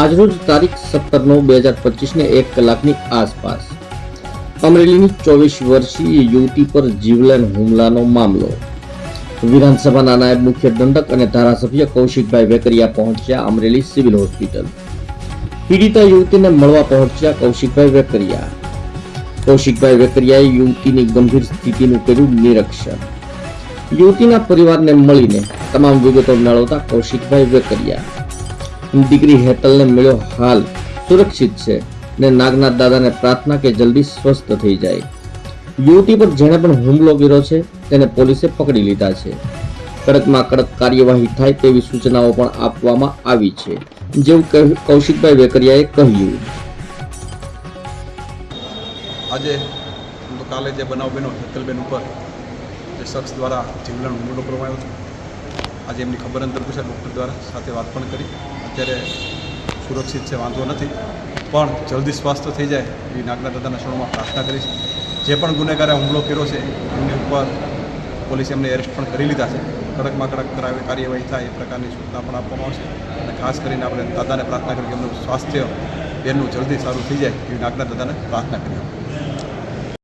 આજરોજ તારીખ સત્તર નવ બે હજાર પચીસને એક કલાકની આસપાસ. અમરેલીની ચોવીસ વર્ષીય યુવતી પર જીવલેણ હુમલાનો મામલો. વિધાનસભાના નાયબ મુખ્ય દંડક અને ધારાસભ્ય કૌશિકભાઈ વેકરિયા પહોંચ્યા અમરેલી સિવિલ હોસ્પિટલ. પીડિતા યુવતીને મળવા પહોંચ્યા કૌશિકભાઈ વેકરિયા. કૌશિકભાઈ વેકરિયાએ યુવતીની ગંભીર સ્થિતિનું કર્યું નિરીક્ષણ. યુવતીના પરિવારને મળીને તમામ વિગતો મેળવતા કૌશિકભાઈ વેકરિયા દીકરી હેતલને મળ્યો હાલ સુરક્ષિત છે ને નાગનાથ દાદાને પ્રાર્થના કે જલ્દી સ્વસ્થ થઈ જાય. યુવતી પર જેણે પણ હુમલો કર્યો છે, તેને પોલીસે પકડી લીધા છે. કડકમાં કડક કાર્યવાહી થાય તેવી સૂચનાઓ પણ આપવામાં આવી છે, જેવું કૌશિકભાઈ વેકરિયાએ કહ્યું. આજે કાલે જે બનાવ બન્યો, હેતલબેન ઉપર, જે શખ્સ દ્વારા જીવલેણ હુમલો કરવામાં હતો. આજે એમની ખબર અંતર પૂછ્યા ડૉક્ટર દ્વારા સાથે વાત પણ કરી. અત્યારે સુરક્ષિત છે, વાંધો નથી. પણ જલ્દી સ્વાસ્થ્ય થઈ જાય એવી નાગના દાદાના શરણમાં પ્રાર્થના કરીશ. જે પણ ગુનેગારે હુમલો કર્યો છે, એમની ઉપર પોલીસે એમને એરેસ્ટ પણ કરી લીધા છે. કડકમાં કડક કાર્યવાહી થાય એ પ્રકારની સૂચના પણ આપવામાં આવશે. અને ખાસ કરીને આપણે દાદાને પ્રાર્થના કરી કે એમનું સ્વાસ્થ્ય બેનનું જલ્દી સારું થઈ જાય એવી નાગના દાદાને પ્રાર્થના કરી